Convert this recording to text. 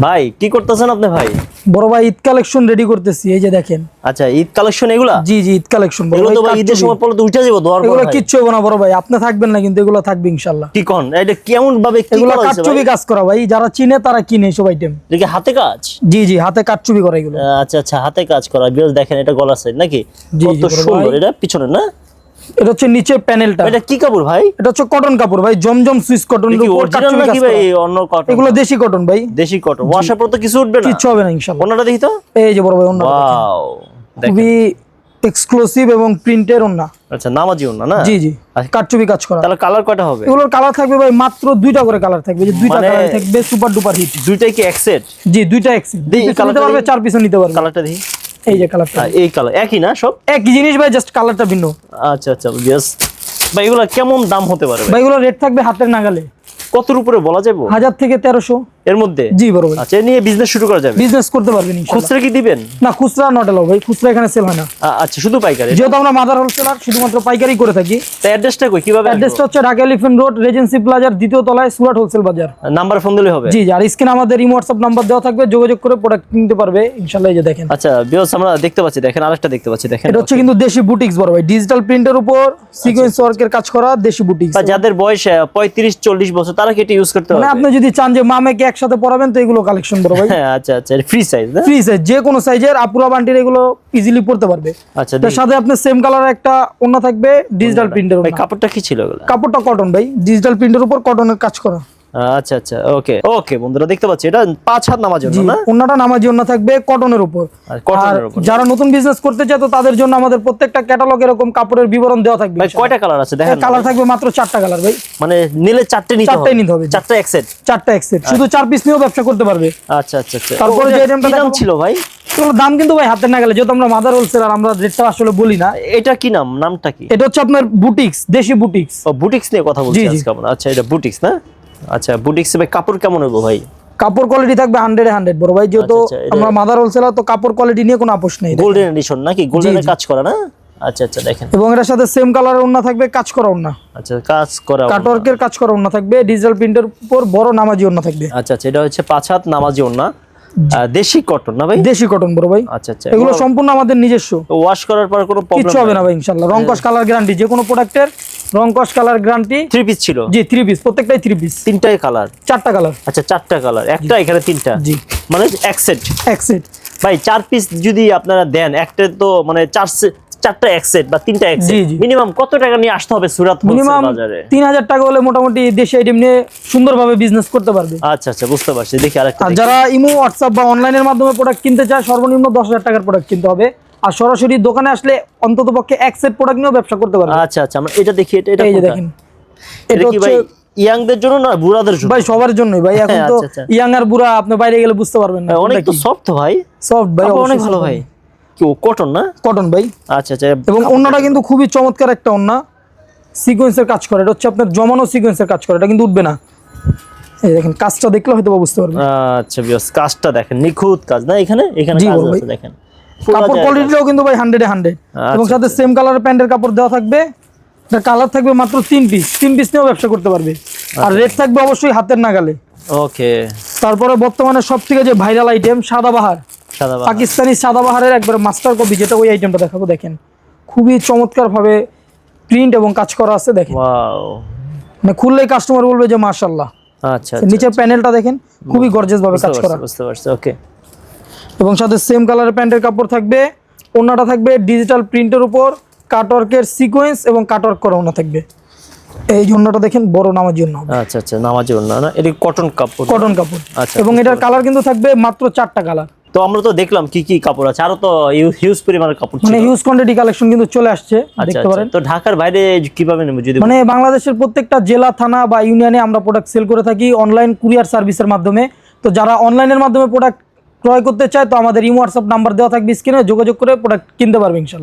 ভাই কি করতেছেন আপনি ভাই? বড় ভাই ঈদ কালেকশন রেডি করতেছি এই যে দেখেন। আচ্ছা ঈদ কালেকশন এগুলা? জি জি ঈদ কালেকশন বড় এগুলো ভাই তো ভাই ঈদের সময় পড়লে তো উঠে যাব দোয়ার পর এগুলো কিচ্ছু হবে না বড় ভাই। আপনি থাকবেন না কিন্তু এগুলো থাকবে ইনশাল্লাহ। কি কোন? এটা কেমন ভাবে কি এগুলো কাটচুপি কাজ করা ভাই। যারা চিনে তারা কিনে সব আইটেম দেখি হাতে কাজ? জি জি হাতে কাটচুপি করা এগুলো। আচ্ছা আচ্ছা হাতে কাজ করা। বিকজ দেখেন এটা গলা সাইড নাকি? কত সুন্দর এটা পিছনে না? এটা হচ্ছে নিচের প্যানেলটা। এটা কি কাপড় ভাই? এটা হচ্ছে কটন কাপড় ভাই জমজম সুইস কটন নাকি ভাই অন্য কটন এগুলো দেশি কটন ভাই। দেশি কটন ওয়াশার পর তো কিছু উঠবে না? কিচ্ছু হবে না ইনশাল্লাহ। ওনাটা দেখি তো। এই যে বড় ভাই অন্য ওয়াও খুবই এক্সক্লুসিভ এবং প্রিন্টের ওন্না আচ্ছা নামাজি ওনা না? জি জি। আচ্ছা। কাটচুপি কাজ করা। তাহলে কালার কয়টা হবে? এগুলোর কালার থাকবে ভাই মাত্র দুইটা করে কালার থাকবে। যে দুইটা মানে- কালার থাকবে সুপার ডুপার হিট দুইটাই কি এক সেট জি দুইটা দুই দেখি পিস colourটা নিতে পারবে। চার পিসও নিতে পারবে। কালারটা দেখি। এই যে কালারটা এই কালার একই না সব? একই জিনিস ভাই জাস্ট কালারটা ভিন্ন। আচ্ছা আচ্ছা ইয়েস ভাই এগুলো কেমন দাম হতে পারে ভাই? ভাই এগুলো রেট থাকবে হাতের নাগালে। কতর উপরে বলা যাবে? হাজার থেকে তেরোশো। এর মধ্যে? জি বড় ভাই। আচ্ছা নিয়ে বিজনেস শুরু করা যাবে? বিজনেস করতে পারবেন খুচরা কি দিবেন? না খুচরা নট এলাও ভাই খুচরা এখানে সেল হয় না। আচ্ছা শুধু পাইকারি যেহেতু আমরা মাদার হোলসেলার শুধুমাত্র পাইকারি করে থাকি। তা অ্যাড্রেসটা কই? কীভাবে অ্যাড্রেসটা হচ্ছে ঢাকা রোড রেজেন্সি প্লাজার দ্বিতীয় তলায় Surat wholesale Bazar number phone দিলে হবে? জি আর স্ক্রিনে আমাদের নাম্বার দেওয়া থাকবে যোগাযোগ করে প্রোডাক্ট কিনতে পারবে ইনশাল্লাহ এই যে দেখেন। আচ্ছা বিয়স আমরা দেখতে পাচ্ছি দেখেন আরেকটা দেখতে পাচ্ছি দেখেন। এটা হচ্ছে কিন্তু দেশি বুটিক্স বড় ভাই। ডিজিটাল প্রিন্টের উপর সিকোয়েন্স ওয়ার্কের কাজ করা দেশি বুটিক্স যাদের বয়স আহ, পঁয়ত্রিশ চল্লিশ বছর তারা কি এটা ইউজ করতে মানে আপনি যদি চান যে মামেকে একসাথে পরাবেন তো এগুলো কালেকশন বড় ভাই। হ্যাঁ আচ্ছা আচ্ছা ফ্রি সাইজ না? ফ্রি সাইজ যে কোনো সাইজের আপুরা বান্টির এগুলো ইজিলি পড়তে পারবে। আচ্ছা তার সাথে আপনার সেম কালার একটা ওন্না থাকবে ডিজিটাল প্রিন্টের ভাই কাপড়টা কি ছিল এগুলো কাপড়টা কটন ভাই ডিজিটাল প্রিন্টের উপর কটনের কাজ করা। আচ্ছা আচ্ছা ওকে ওকে বন্ধুরা দেখতে পাচ্ছি এটা পাঁচ হাত নামার জন্য না? ওন্নাটা নামাজি ওন্না থাকবে কটনের উপর। আর যারা নতুন বিজনেস করতে চায় তো তাদের জন্য আমাদের প্রত্যেকটা ক্যাটালগ এরকম কাপড়ের বিবরণ দেওয়া থাকবে। ভাই কয়টা কালার আছে? দেখেন। কালার থাকবে মাত্র চারটা কালার ভাই। মানে নিলে চারটে নিতে হবে। চারটেই নিতে হবে, চারটা এক সেট চারটা এক্সেট শুধু চার পিস নিয়েও ব্যবসা করতে পারবে। আচ্ছা আচ্ছা আচ্ছা। তারপরে যে কি দাম ছিল ভাই? এগুলোর দাম কিন্তু ভাই হাতের না গেলে যেহেতু আমরা মাদার হোলসেলার আমরা রেটটা আসলে বলি না। এটা কি নাম? নামটা কি? এটা হচ্ছে আপনার বুটিক্স দেশি বুটিক্স ও বুটিক্স নিয়ে কথা বলছি। আজকে আমরা। আচ্ছা এটা বুটিক্স না? আচ্ছা বুটিক্স ভাই কাপড় কেমন হবে ভাই? কাপড় কোয়ালিটি থাকবে হান্ড্রেড হান্ড্রেড বড় ভাই যেহেতু আচ্ছা, আচ্ছা, এটা- আমরা মাদার হোলসেলার তো কাপড় কোয়ালিটি নিয়ে কোনো আপোষ নেই। গোল্ডেন এডিশন নাকি? গোল্ডেনের কাজ করা না? আচ্ছা আচ্ছা দেখেন। এবং এটার সাথে সেম কালারের ওন্না থাকবে কাজ করা ওন্না আচ্ছা কাজ করা কাটওয়ার্কের কাজ করা ওন্না থাকবে ডিজিটাল প্রিন্টের উপর বড় নামাজি ওন্না থাকবে। আচ্ছা আচ্ছা এটা হচ্ছে পাঁচ হাত নামাজি ওনা দেশি কটন না ভাই? দেশি কটন বড় ভাই। আচ্ছা আচ্ছা এগুলো সম্পূর্ণ আমাদের নিজস্ব। ওয়াশ করার পর কোনো প্রবলেম হবে না ভাই ইনশাল্লাহ। রংকশ কালার গ্যারান্টি যে কোনো প্রোডাক্টের রংকশ কালার গ্যারান্টি থ্রি পিস ছিল? জি থ্রি পিস প্রত্যেকটাই থ্রি পিস তিনটাই কালার চারটা কালার আচ্ছা চারটা কালার একটা এখানে তিনটা? জি। মানে এক সেট এক সেট ভাই চার পিস যদি আপনারা দেন একটা তো মানে চার চারটা এক সেট বা তিনটা এক সেট মিনিমাম কত টাকা নিয়ে আসতে হবে সুরাত মিনিমাম হোলসেল বাজারে? তিন হাজার টাকা হলে মোটামুটি দেশি আইটেম নিয়ে সুন্দরভাবে বিজনেস করতে পারবে। আচ্ছা আচ্ছা বুঝতে পারছি। দেখি আরেকটা। যারা ইমো হোয়াটসঅ্যাপ বা অনলাইনের মাধ্যমে প্রোডাক্ট কিনতে চায় সর্বনিম্ন দশ হাজার টাকার প্রোডাক্ট কিনতে হবে। আর সরাসরি দোকানে আসলে অন্তত পক্ষে এক সেট প্রোডাক্ট নিয়েও ব্যবসা করতে পারবে আচ্ছা আচ্ছা আমরা এটা দেখি এটা এটা? দেখেন। এটা কি ভাই ইয়াংদের জন্য না বুড়াদের জন্য? ভাই সবার জন্যই ভাই এখন তো আচ্ছা, আচ্ছা। ইয়াং আর বুড়া আপনি বাইরে গেলে বুঝতে পারবেন না ভাই, অনেক তো সফট ভাই। সফট ভাই অনেক ভালো ভাই। কি কটন না? কটন ভাই। আচ্ছা আচ্ছা এবং অন্যটা কিন্তু খুবই চমৎকার একটা অন্য সিকোয়েন্সের কাজ করে এটা হচ্ছে আপনার জমানো সিকোয়েন্সের কাজ করে এটা কিন্তু উঠবে না। এই দেখেন কাজটা দেখলে হয়তো বুঝতে পারবেন। আচ্ছা বিয়াস কাজটা দেখেন নিখুঁত কাজ না এখানে? এখানে কাজ আছে দেখেন। কাপড় কোয়ালিটিটাও কিন্তু ভাই হান্ড্রেডে হান্ড্রেড এবং আচ্ছা, সাথে সেম কালারের প্যান্টের কাপড় দেওয়া থাকবে। এটার কালার থাকবে মাত্র তিন পিস তিন পিস নিয়েও ব্যবসা করতে পারবে। আর আচ্ছা। রেট থাকবে অবশ্যই হাতের নাগালে। ওকে। তারপরে বর্তমানে সব থেকে যে ভাইরাল আইটেম সাদাবাহার সাদা বাহার। পাকিস্তানি সাদাবাহারের একবার মাস্টার কপি যেটা ওই আইটেমটা দেখাবো দেখেন। খুবই চমৎকার ভাবে প্রিন্ট এবং কাজ করা আছে দেখেন। ওয়াও মানে খুললেই কাস্টমার বলবে যে মাশাল্লাহ আচ্ছা নিচের প্যানেলটা দেখেন খুবই গর্জেস ভাবে কাজ করা। বুঝতে পারছি। ওকে এবং সাথে সেম কালারের প্যান্টের কাপড় থাকবে ওনাটা থাকবে ডিজিটাল প্রিন্টের উপর কাটওয়ার্কের সিকোয়েন্স এবং কাটওয়ার্ক করা ওনা থাকবে। এই জন্যটা দেখেন বড় নামার জন্য আচ্ছা আচ্ছা নামাজ না না? এটা কটন কাপড়? কটন কাপড়। আচ্ছা, এবং এটার কালার কিন্তু থাকবে মাত্র চারটা কালার তো আমরা তো দেখলাম কি কি কাপড় আছে আরও তো হিউজ পরিমাণের কাপড় মানে হিউজ কোয়ান্টিটি কালেকশন কিন্তু চলে আসছে আচ্ছা দেখতে আচ্ছা পারেন। তো ঢাকার বাইরে কীভাবে নেব যদি মানে বাংলাদেশের প্রত্যেকটা জেলা থানা বা ইউনিয়নে আমরা প্রোডাক্ট সেল করে থাকি অনলাইন কুরিয়ার সার্ভিসের মাধ্যমে। তো যারা অনলাইনের মাধ্যমে প্রোডাক্ট ক্রয় করতে চায়, তো আমাদের ইমো হোয়াটসঅ্যাপ নাম্বার দেওয়া থাকবে স্ক্রিনে, যোগাযোগ করে প্রোডাক্ট কিনতে পারবে ইনশাল্লাহ।